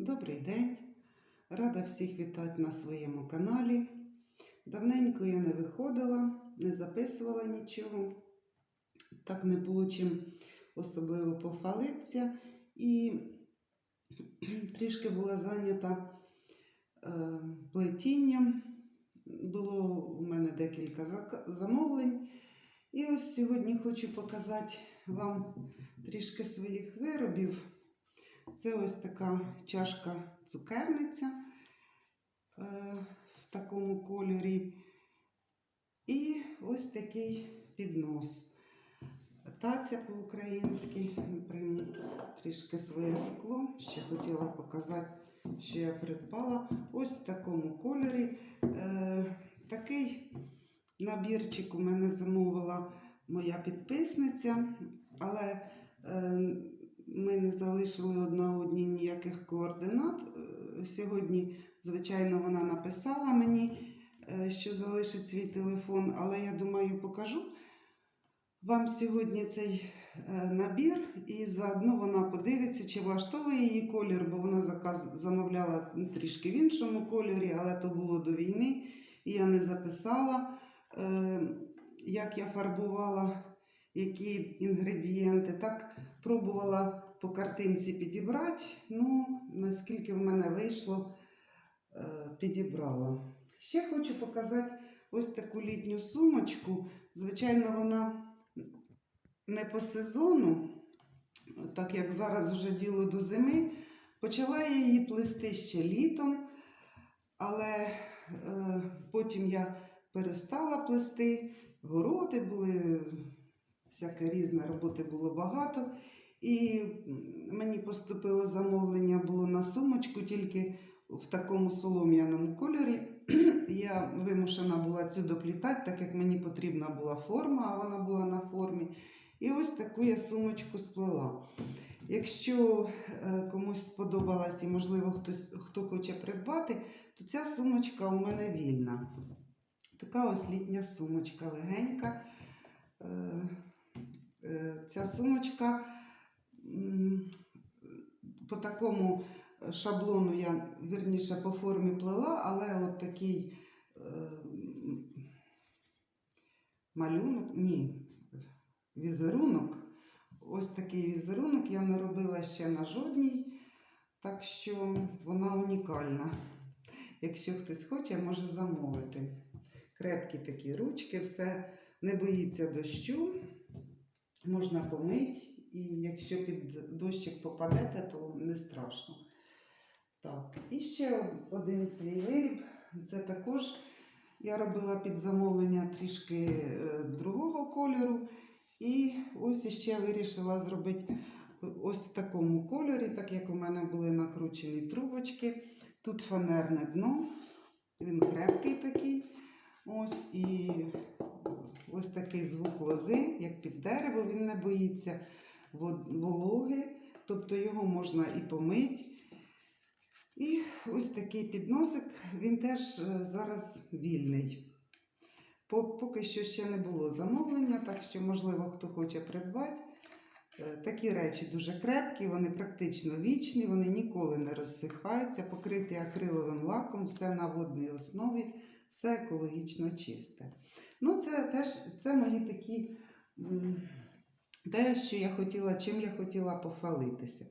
Добрий день! Рада всіх вітати на своєму каналі. Давненько я не виходила, не записувала нічого. Так не було чим особливо похвалитися. І трішки була зайнята е, плетінням. Було у мене декілька замовлень. І ось сьогодні хочу показати вам трішки своїх виробів. Це ось така чашка цукерниця е, в такому кольорі. І ось такий піднос. Таця по-українськи. Трішки своє скло. Ще хотіла показати, що я придбала. Ось в такому кольорі. Е, такий набірчик у мене замовила моя підписниця, але е, ми не залишили одна одній ніяких координат. Е, Сьогодні, звичайно, вона написала мені, е, що залишить свій телефон, але я думаю, покажу вам сьогодні цей е, набір, і заодно вона подивиться, чи влаштовує її колір, бо вона заказ замовляла трішки в іншому кольорі, але то було до війни, і я не записала, як я фарбувала, які інгредієнти. Так пробувала по картинці підібрати. Ну, наскільки в мене вийшло, е, підібрала. Ще хочу показати ось таку літню сумочку. Звичайно, вона не по сезону, так як зараз вже діло до зими. Почала я її плести ще літом, але е, потім я перестала плести. Городи були, всяке різне роботи було багато. І мені поступило замовлення було на сумочку, тільки в такому солом'яному кольорі. Я вимушена була цю доплітати, так як мені потрібна була форма, а вона була на формі. І ось таку я сумочку сплела. Якщо е, комусь сподобалась і, можливо, хтось, хто хоче придбати, то ця сумочка у мене вільна. Така ось літня сумочка легенька. Е, е, Ця сумочка по такому шаблону я вірніше по формі плела, але от такий е, малюнок, ні, візерунок. Ось такий візерунок я не робила ще на жодній, так що вона унікальна. Якщо хтось хоче, може замовити. Крепкі такі ручки, все не боїться дощу, можна помити, і якщо під дощик попадете, то не страшно. Так, і ще один свій виріб. Це також я робила під замовлення трішки е, другого кольору. І ось іще вирішила зробити ось в такому кольорі, так як у мене були накручені трубочки. Тут фанерне дно, він крепкий такий. Ось і ось такий звук лози, як під дерево, він не боїться вологи, тобто його можна і помити. І ось такий підносик, він теж е, зараз вільний. Поки що ще не було замовлення, так що, можливо, хто хоче придбати. Е, Такі речі дуже крепкі, вони практично вічні, вони ніколи не розсихаються, покриті акриловим лаком, все на водній основі, все екологічно чисте. Ну, це теж це мої такі те, що я хотіла, чим я хотіла похвалитися.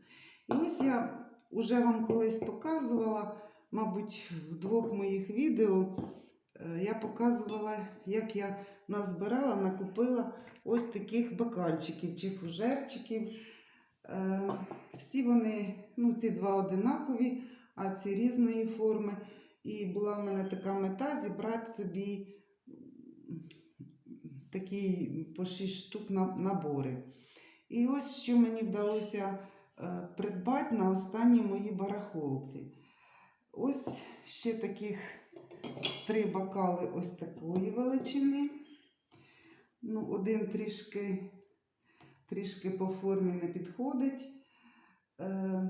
І ось я вже вам колись показувала, мабуть, в двох моїх відео. Е, Я показувала, як я назбирала, накупила ось таких бокальчиків чи фужерчиків. Е, Всі вони, ну, ці два одинакові, а ці різної форми. І була в мене така мета зібрати собі такі по 6 штук набори. І ось що мені вдалося е, придбати на останній моїй барахолці. Ось ще таких три бокали ось такої величини. Ну, один трішки, трішки по формі не підходить. Е,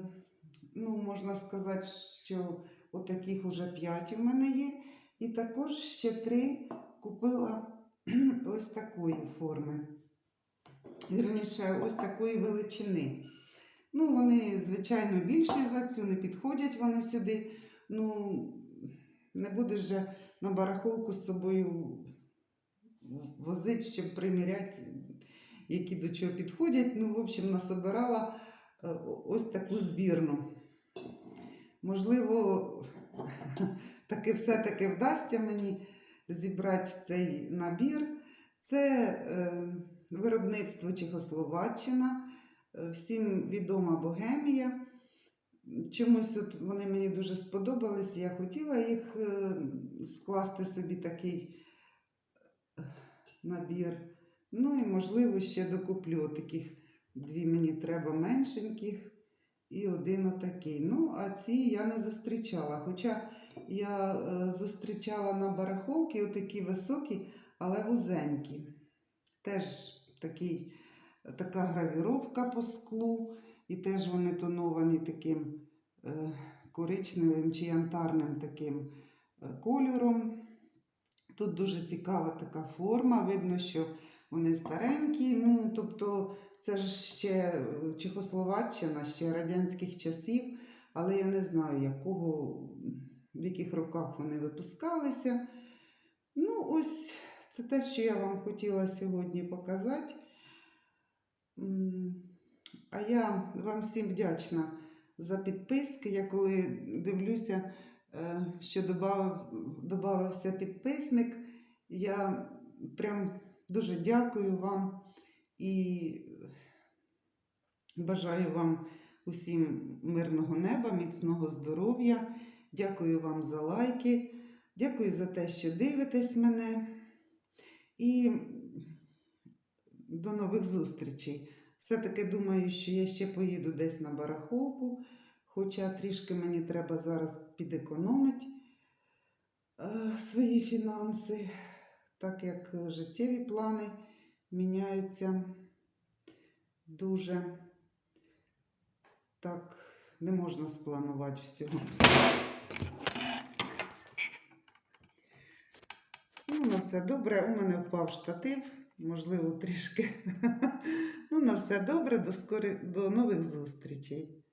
ну, можна сказати, що отаких уже п'ять у мене є. І також ще три купила ось такої форми. Вірніше, ось такої величини. Ну, вони, звичайно, більші за цю, не підходять вони сюди. Ну, не будеш же на барахолку з собою возити, щоб приміряти, які до чого підходять. Ну, в общем, насобирала е, ось таку збірну. Можливо, таки все-таки вдасться мені зібрати цей набір. Це е, виробництво Чехословаччина, е, всім відома Богемія. Чомусь от вони мені дуже сподобались, я хотіла їх е, скласти собі такий набір. Ну і, можливо, ще докуплю таких дві мені треба меншеньких і один отакий. Ну, а ці я не зустрічала. Хоча я е, зустрічала на барахолки отакі високі, але вузенькі. Теж такий, така гравіровка по склу, і теж вони тоновані таким е, коричневим чи янтарним таким е, кольором. Тут дуже цікава така форма. Видно, що вони старенькі. Ну, тобто, це ж ще е, Чехословаччина, ще радянських часів, але я не знаю, якого, в яких роках вони випускалися. Ну, ось це те, що я вам хотіла сьогодні показати. А я вам всім вдячна за підписки. Я коли дивлюся, е, що додався підписник, я прям дуже дякую вам і бажаю вам усім мирного неба, міцного здоров'я. Дякую вам за лайки. Дякую за те, що дивитесь мене. І до нових зустрічей. Все-таки думаю, що я ще поїду десь на барахолку, хоча трішки мені треба зараз підекономити е, свої фінанси, так як життєві плани міняються дуже так, не можна спланувати всього. Ну, на все добре. У мене впав штатив, можливо, трішки. Ну, на все добре, до, скорі... до нових зустрічей.